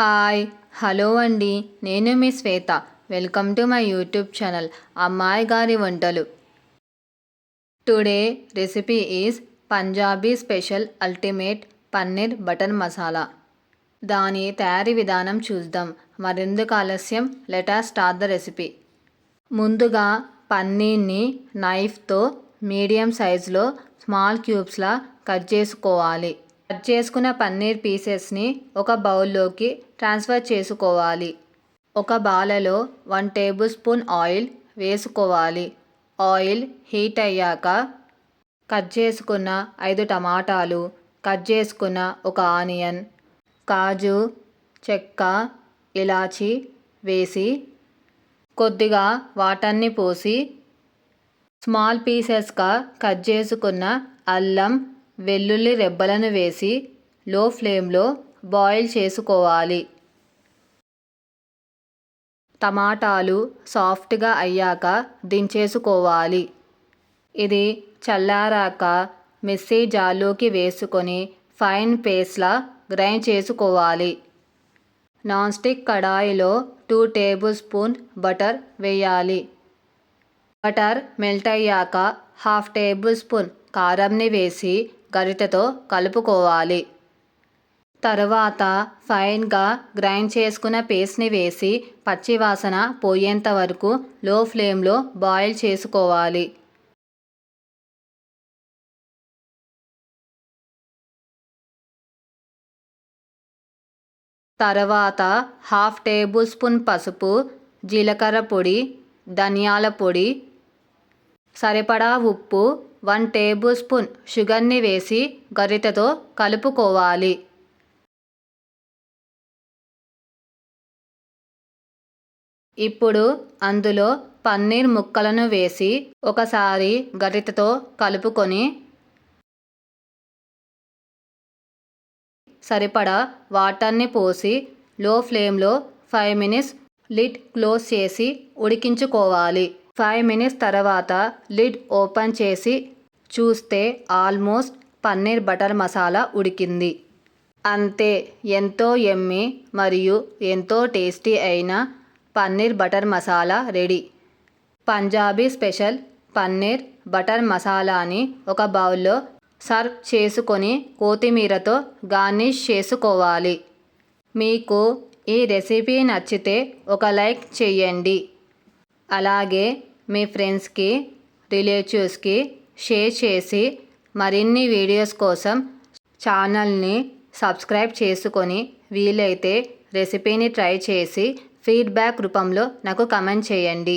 Hi. Hello అండి. నేను మీ Shweta. Welcome to my YouTube channel అమ్మాయి గారి వంటలు. Today recipe is Punjabi special ultimate paneer butter masala. దాని తయారీ విధానం చూద్దాం. మరెందుకు ఆలస్యం. Let's start the recipe. ముందుగా పన్నీర్ని నైఫ్తో మీడియం సైజులో స్మాల్ క్యూబ్స్లా కట్ చేసుకోవాలి. కట్ చేసుకున్న పన్నీర్ పీసెస్ని ఒక బౌల్లోకి ట్రాన్స్ఫర్ చేసుకోవాలి. ఒక బాలలో వన్ టేబుల్ స్పూన్ ఆయిల్ వేసుకోవాలి. ఆయిల్ హీట్ అయ్యాక కట్ చేసుకున్న ఐదు టమాటాలు కట్ చేసుకున్న ఒక ఆనియన్ కాజు చెక్క ఇలాచి వేసి కొద్దిగా వాటర్ని పోసి స్మాల్ పీసెస్గా కట్ చేసుకున్న అల్లం వెల్లుల్లి రెబ్బలను వేసి లో ఫ్లేమ్లో బాయిల్ చేసుకోవాలి. టమాటాలు సాఫ్ట్గా అయ్యాక దించేసుకోవాలి. ఇది చల్లారాక మిక్సీ జార్లోకి వేసుకొని ఫైన్ పేస్ట్లా గ్రైండ్ చేసుకోవాలి. నాన్ స్టిక్ కడాయిలో టూ టేబుల్ స్పూన్ బటర్ వేయాలి. బటర్ మెల్ట్ అయ్యాక హాఫ్ టేబుల్ స్పూన్ కారంని వేసి గరిటెతో కలుపుకోవాలి. తరువాత ఫైన్గా గ్రైండ్ చేసుకున్న పేస్ట్ని వేసి పచ్చివాసన పోయేంత వరకు లో ఫ్లేమ్లో బాయిల్ చేసుకోవాలి. తర్వాత హాఫ్ టేబుల్ స్పూన్ పసుపు జీలకర్ర పొడి ధనియాల పొడి సరిపడా ఉప్పు వన్ టేబుల్ స్పూన్ షుగర్ని వేసి గరిటెతో కలుపుకోవాలి. ఇప్పుడు అందులో పన్నీర్ ముక్కలను వేసి ఒకసారి గరిటెతో కలుపుకొని సరిపడా వాటర్ని పోసి లో ఫ్లేమ్లో ఫైవ్ మినిట్స్ లిడ్ క్లోజ్ చేసి ఉడికించుకోవాలి. ఫైవ్ మినిట్స్ తర్వాత లిడ్ ఓపెన్ చేసి చూస్తే ఆల్మోస్ట్ పన్నీర్ బటర్ మసాలా ఉడికింది. అంతే ఎంతో ఎమ్మి మరియు ఎంతో టేస్టీ అయిన paneer butter masala ready. Punjabi special paneer butter మసాలాని ఒక బౌల్లో సర్వ్ చేసుకొని కొత్తిమీరతో గార్నిష్ చేసుకోవాలి. మీకు ఈ రెసిపీ నచ్చితే ఒక లైక్ చేయండి. అలాగే మీ ఫ్రెండ్స్కి రిలేటివ్స్కి షేర్ చేసి మరిన్ని వీడియోస్ కోసం ఛానల్ని సబ్స్క్రైబ్ చేసుకొని వీలైతే రెసిపీని ట్రై చేసి ఫీడ్బ్యాక్ రూపంలో నాకు కమెంట్ చేయండి.